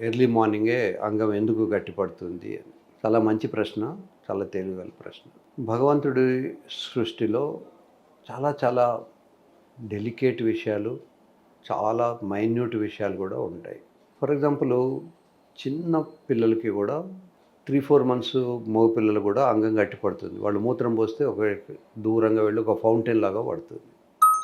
Early మార్నింగే అంగం ఎందుకు గట్టిపడుతుంది? అని చాలా మంచి ప్రశ్న చాలా తెలివిగల ప్రశ్న. భగవంతుడి సృష్టిలో చాలా చాలా డెలికేట్ విషయాలు చాలా మైన్యూట్ విషయాలు కూడా ఉంటాయి. ఫర్ ఎగ్జాంపుల్ చిన్న పిల్లలకి కూడా త్రీ ఫోర్ మంత్స్ మగ పిల్లలు కూడా అంగం గట్టిపడుతుంది. వాళ్ళు మూత్రం పోస్తే ఒక దూరంగా వెళ్ళి ఒక ఫౌంటైన్ లాగా పడుతుంది.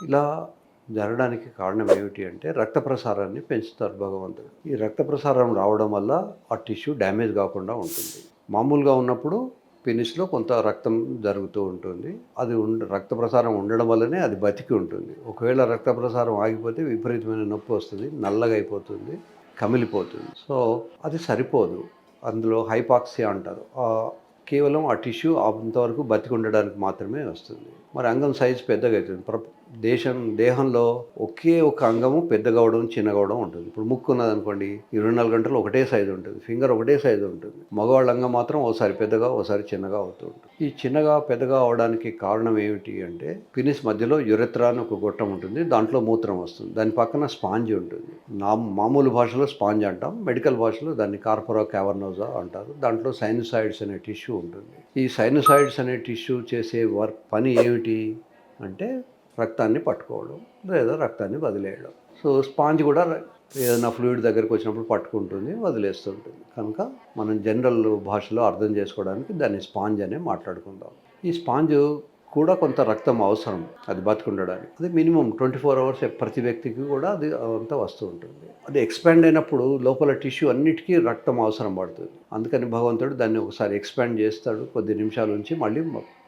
ఇలా జరగడానికి కారణం ఏమిటి అంటే రక్త ప్రసారాన్ని పెంచుతారు భగవంతుడు. ఈ రక్త ప్రసారం రావడం వల్ల ఆ టిష్యూ డ్యామేజ్ కాకుండా ఉంటుంది. మామూలుగా ఉన్నప్పుడు పెనిస్లో కొంత రక్తం జరుగుతూ ఉంటుంది. అది ఉండ రక్త ప్రసారం ఉండడం వల్లనే అది బతికి ఉంటుంది. ఒకవేళ రక్త ప్రసారం ఆగిపోతే విపరీతమైన నొప్పి వస్తుంది నల్లగా అయిపోతుంది కమిలిపోతుంది. సో అది సరిపోదు. అందులో హైపాక్సియా అంటారు. కేవలం ఆ టిష్యూ అంతవరకు బతికి ఉండడానికి మాత్రమే వస్తుంది. మరి అంగం సైజ్ పెద్దగా అవుతుంది. ప్ర దేశం దేహంలో ఒకే ఒక అంగము పెద్దగా అవడం చిన్నగా అవడం ఉంటుంది. ఇప్పుడు ముక్కు ఉన్నది అనుకోండి ఇరవై నాలుగు గంటలు ఒకటే సైజు ఉంటుంది. ఫింగర్ ఒకటే సైజు ఉంటుంది. మగవాళ్ళ అంగం మాత్రం ఓసారి పెద్దగా ఓసారి చిన్నగా అవుతూ ఉంటుంది. ఈ చిన్నగా పెద్దగా అవడానికి కారణం ఏమిటి అంటే పినిస్ మధ్యలో యురెత్రా అని ఒక గొట్టం ఉంటుంది. దాంట్లో మూత్రం వస్తుంది. దాని పక్కన స్పాంజ్ ఉంటుంది. నా మామూలు భాషలో స్పాంజ్ అంటాం. మెడికల్ భాషలో దాన్ని కార్పొరా క్యావర్నోజా అంటారు. దాంట్లో సైనసాయిడ్స్ అనే టిష్యూ ఉంటుంది. ఈ సైనసాయిడ్స్ అనే టిష్యూ చేసే వర్క్ పని ఏమిటి అంటే రక్తాన్ని పట్టుకోవడం లేదా రక్తాన్ని వదిలేయడం. సో స్పాంజ్ కూడా ఏదైనా ఫ్లూయిడ్ దగ్గరికి వచ్చినప్పుడు పట్టుకుంటుంది వదిలేస్తుంటుంది. కనుక మనం జనరల్ భాషలో అర్థం చేసుకోవడానికి దాన్ని స్పాంజ్ అనే మాట్లాడుకుందాం. ఈ స్పాంజ్ కూడా కొంత రక్తం అవసరం అది బతుకుండడానికి. అది మినిమం ట్వంటీ ఫోర్ అవర్స్ ప్రతి వ్యక్తికి కూడా అది అంతా వస్తూ ఉంటుంది. అది ఎక్స్పాండ్ అయినప్పుడు లోపల టిష్యూ అన్నిటికీ రక్తం అవసరం పడుతుంది. అందుకని భగవంతుడు దాన్ని ఒకసారి ఎక్స్పాండ్ చేస్తాడు. కొద్ది నిమిషాల నుంచి మళ్ళీ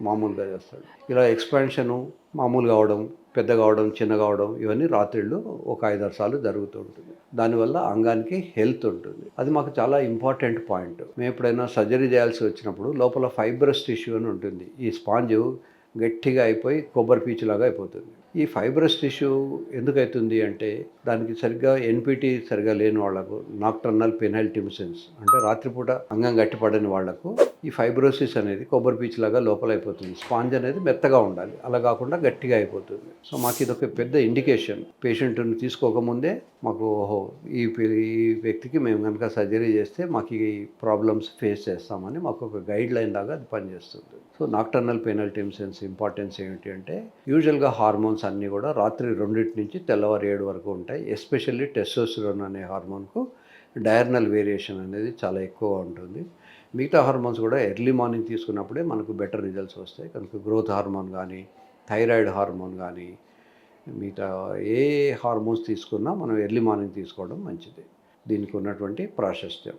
మామూలుగా చేస్తాడు. ఇలా ఎక్స్పాన్షను మామూలుగా అవడం పెద్ద కావడం చిన్న కావడం ఇవన్నీ రాత్రిళ్ళు ఒక ఐదారు సార్లు జరుగుతూ ఉంటుంది. దానివల్ల అంగానికి హెల్త్ ఉంటుంది. అది మాకు చాలా ఇంపార్టెంట్ పాయింట్. మేము ఎప్పుడైనా సర్జరీ చేయాల్సి వచ్చినప్పుడు లోపల ఫైబ్రస్ టిష్యూ అని ఉంటుంది. ఈ స్పాంజ్ గట్టిగా అయిపోయి కొబ్బరి పీచులాగా అయిపోతుంది. ఈ ఫైబ్రస్ టిష్యూ ఎందుకవుతుంది అంటే దానికి సరిగ్గా ఎన్పిటి సరిగ్గా లేని వాళ్ళకు నాక్టర్నల్ పెనల్టిమిసెన్స్ అంటే రాత్రిపూట అంగం గట్టిపడని వాళ్ళకు ఈ ఫైబ్రోసిస్ అనేది కొబ్బరి పీచులాగా లోపల అయిపోతుంది స్పాంజ్ అనేది మెత్తగా ఉండాలి. అలా కాకుండా గట్టిగా అయిపోతుంది. సో మాకు ఇది ఒక పెద్ద ఇండికేషన్. పేషెంట్ని తీసుకోకముందే మాకు ఓహో ఈ ఈ వ్యక్తికి మేము కనుక సర్జరీ చేస్తే మాకు ఈ ప్రాబ్లమ్స్ ఫేస్ చేస్తామని మాకు ఒక గైడ్ లైన్ లాగా అది పనిచేస్తుంది. So nocturnal penile tumescence importance ఏమిటి అంటే యూజువల్గా హార్మోన్స్ అన్నీ కూడా రాత్రి రెండింటి నుంచి తెల్లవారు ఏడు వరకు ఉంటాయి. ఎస్పెషల్లీ టెస్టోస్టిరోన్ అనే హార్మోన్కు డయర్నల్ వేరియేషన్ అనేది చాలా ఎక్కువ ఉంటుంది. మిగతా హార్మోన్స్ కూడా ఎర్లీ మార్నింగ్ తీసుకున్నప్పుడే మనకు బెటర్ రిజల్ట్స్ వస్తాయి. కనుక గ్రోత్ హార్మోన్ కానీ థైరాయిడ్ హార్మోన్ కానీ మిగతా ఏ హార్మోన్స్ తీసుకున్నా మనం ఎర్లీ మార్నింగ్ తీసుకోవడం మంచిది. దీనికి ఉన్నటువంటి ప్రాశస్త్యం.